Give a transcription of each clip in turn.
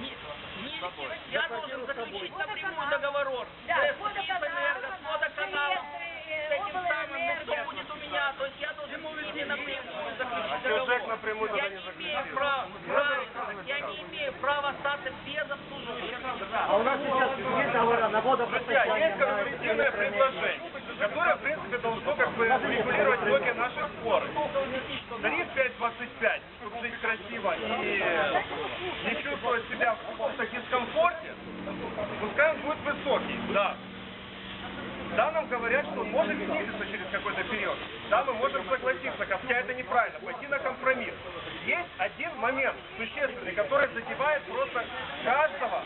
не ликвидировать. Я должен заключить напрямую договор Да, с водоканал, Энерго, с водоканалом, с этим самым, ну, кто будет у меня. То есть я должен ними напрямую заключить А договор. напрямую Я не имею права, я не имею права остаться без обслуживания. А у нас сейчас есть договора на Друзья, водопостачание. есть корпоративное предложение, которое, в принципе, должно как бы регулировать многие наши споры. Тариф 5.25, чтобы жить красиво и не чувствовать себя в каком-то дискомфорте, пускай он будет высокий, да. Да, нам говорят, что он может снизиться через какой-то период. Да, мы можем согласиться, хотя это неправильно, пойти на компромисс. Есть один момент существенный, который задевает просто каждого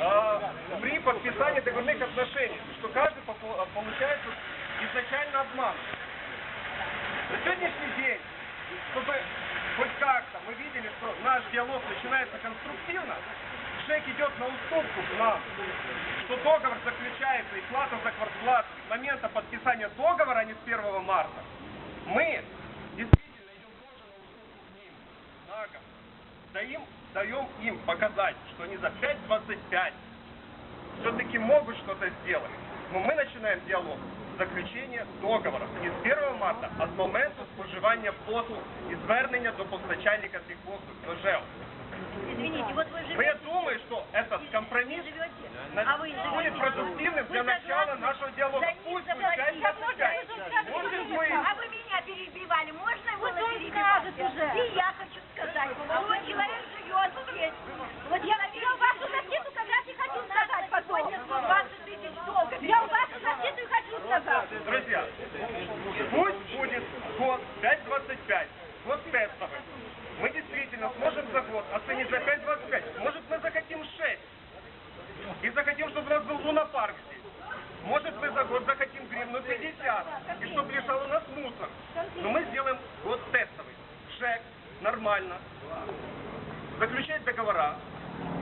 а, при подписании договорных отношений, что каждый получается изначально обман. На сегодняшний день, чтобы хоть как-то мы видели, что наш диалог начинается конструктивно, ЖЭК идет на уступку к нам, что договор заключается и плата за квартплату с момента подписания договора, а не с 1 марта, мы действительно идем тоже на уступку к ним на год. Даем, даем им показать, что они за 5.25 все-таки могут что-то сделать. Но мы начинаем диалог заключення договора не з 1 марта, а з моменту споживання послуг і звернення до постачальника цих послуг до ЖЕО. Извините, вот вы живете, я думаю, что этот компромисс а вы будет продуктивным для начала нашего диалога. Пусть 5 Может быть, А вы меня перебивали, можно его Вот он перебивать? уже. И я хочу сказать, вот человек живет здесь. Вот я, я вашу защиту как раз и хочу сказать потом. 120 тысяч долгов. Я вашу защиту и хочу сказать. Друзья, пусть будет год 5.25, год тестовый. Мы действительно сможем за год оценить за 5.25. Может, мы захотим 6. И захотим, чтобы у нас был лунопарк здесь. Может, мы за год захотим гривну 50. И чтобы лежал у нас мусор. Но мы сделаем год тестовый. ЖЭК, нормально. Заключать договора.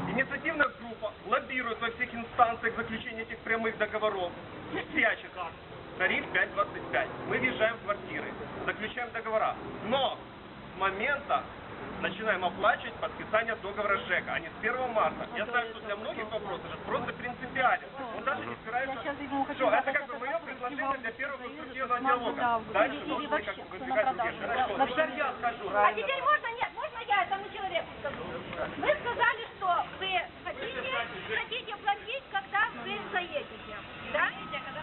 Инициативная группа лоббирует во всех инстанциях заключения этих прямых договоров. Всячески. Тариф 5.25. Мы въезжаем в квартиры, заключаем договора. Но с момента начинаем оплачивать подписание договора с ЖЭКа, а не с 1 марта. Я знаю, что для многих вопрос это просто принципиален. Он даже не собирается... Все, это как бы этот мое предложение для первого конструктивного диалога. да, Дальше или как бы выдвигать другие. Хорошо, да, теперь я скажу. А теперь можно нет, можно я этому человеку скажу? Вы сказали, что вы хотите, хотите платить, когда вы заедете. Да?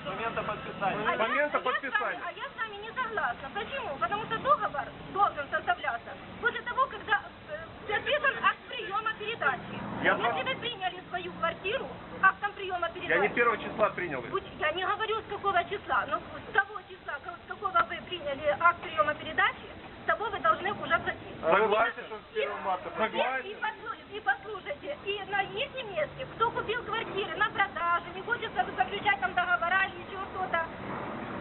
С момента подписания. А С момента я, подписания. А я с вами не согласна. Почему? Потому что договор должен составляться после того, когда э, подписан акт приема передачи. Я Если вы приняли свою квартиру актом приема передачи, Я не первого числа принял Я не говорю с какого числа, но с того числа, с какого вы приняли акт приема передачи, того вы должны уже платить. Согласен, что с 1 марта. Согласен. и, послу- и послушайте, и на их месте, кто купил квартиры на продажу, не хочет за- заключать там договора или еще что-то,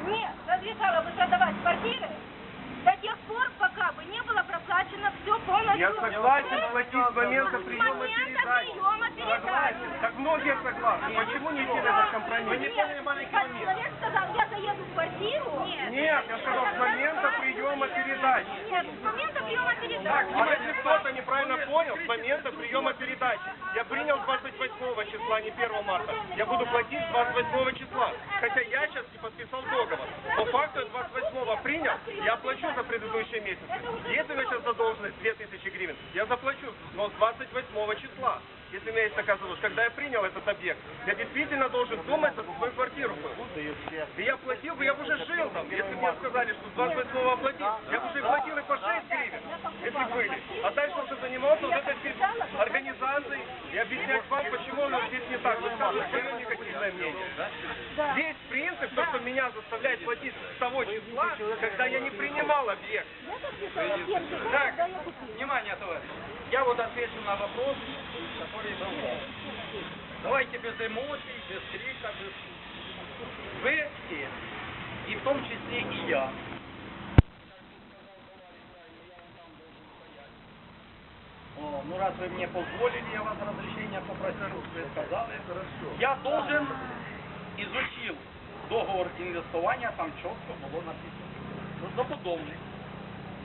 не разрешала бы продавать квартиры до тех пор, пока бы не было проплачено все полностью. Я согласен платить с момента приема передачи. Согласен. Так многие согласны. Почему не идти на этот компромисс? Нет, человек сказал, я заеду в квартиру. Нет, я сказал с момента приема передачи. Нет, с момента приема Так, передачи. а если кто-то неправильно понял, с момента приема передачи. Я принял 28 числа, не 1 марта. Я буду платить с 28 числа. Хотя я сейчас не подписал договор. По факту я 28 принял, я оплачу за предыдущие месяцы. Если у меня сейчас задолженность 2000 гривен, я заплачу, но с 28 числа. Если меня есть такая задолженность, когда я принял этот объект, я действительно должен думать за свою квартиру. И я платил бы, я бы уже жил там. Если бы мне сказали, что с 28 оплатить, я бы уже платил и по 6 гривен, если были. А дальше уже занимался вот этой организацией и объяснять вам, почему у нас здесь не так. Вы скажете, свое негативное мнение. Весь принцип, то, что меня заставляет платить с того числа, когда я не принимал объект. Так, Внимание, товарищ. Я вот отвечу на вопрос, который был. Давайте без эмоций, без крика, без... Вы все, и в том числе и я, О, ну раз вы мне позволили, я вас разрешения попросил, вы сказали. Я должен изучил договор інвестування, там чітко було написано. Що забудовник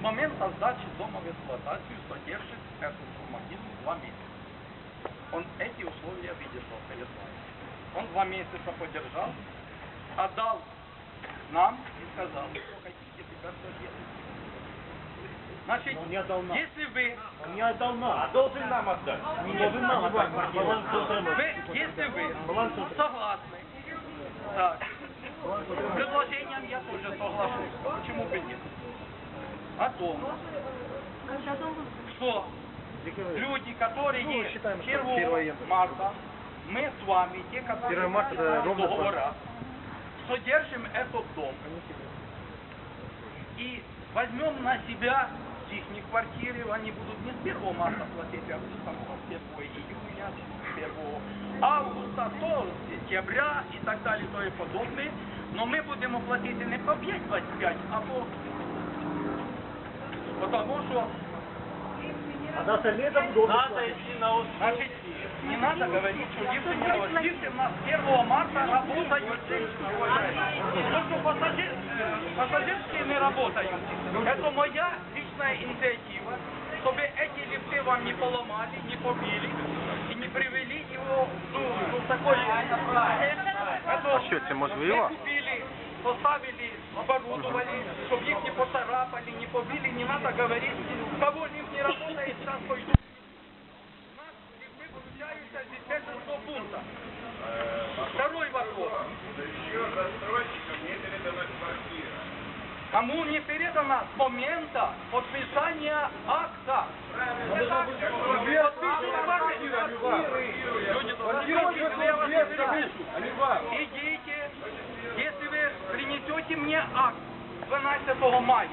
з моменту здачі дома в експлуатацію содержить цю нормативу два місяці. он эти условия выдержал перед вами. Он два месяца подержал, отдал нам и сказал, что хотите, теперь что делать. Значит, Он не отдал нам. если вы, Он не отдал нам. А должен нам отдать. Не должен нам отдать. Баланс вы если вы согласны, так, с предложением я тоже соглашусь. Почему бы нет? О том, что люди, которые Ну, считаем, что 1 первое марта, мы с вами, те, которые 1 марта договора, содержим этот дом. И возьмем на себя их квартиры, они будут не с 1 марта платить, а там, с 1 июня, с 1 августа, то сентября и так далее, то и подобное. Но мы будем платить не по 5,25, а по... Потому что А на остальные будут. Надо идти на уступки. Значит, не надо говорить, что лифты не работают. Лифты у нас 1 марта работают. То, что пассажир- пассажирские не работают, это моя личная инициатива, чтобы эти лифты вам не поломали, не побили и не привели его ну, в такой... Это це мы можливо? купили, поставили, оборудовали, чтобы их не поцарапали, не побили, не надо говорить, у кого лифт не работает, сейчас пойду. У нас лифты получаются диспетчерского пункта. Второй вопрос. Кому не передано с момента подписания акта? Идите, если вы принесете мне акт 12 мая,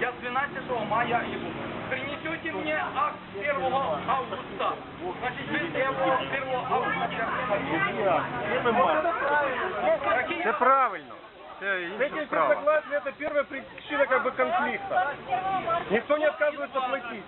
я с 12 мая и буду. Принесете мне акт 1 августа, значит вы 1 августа. Какие Це правильно. Це інша Эти справа. согласны, это первая причина как бы конфликта. Никто не отказывается платить.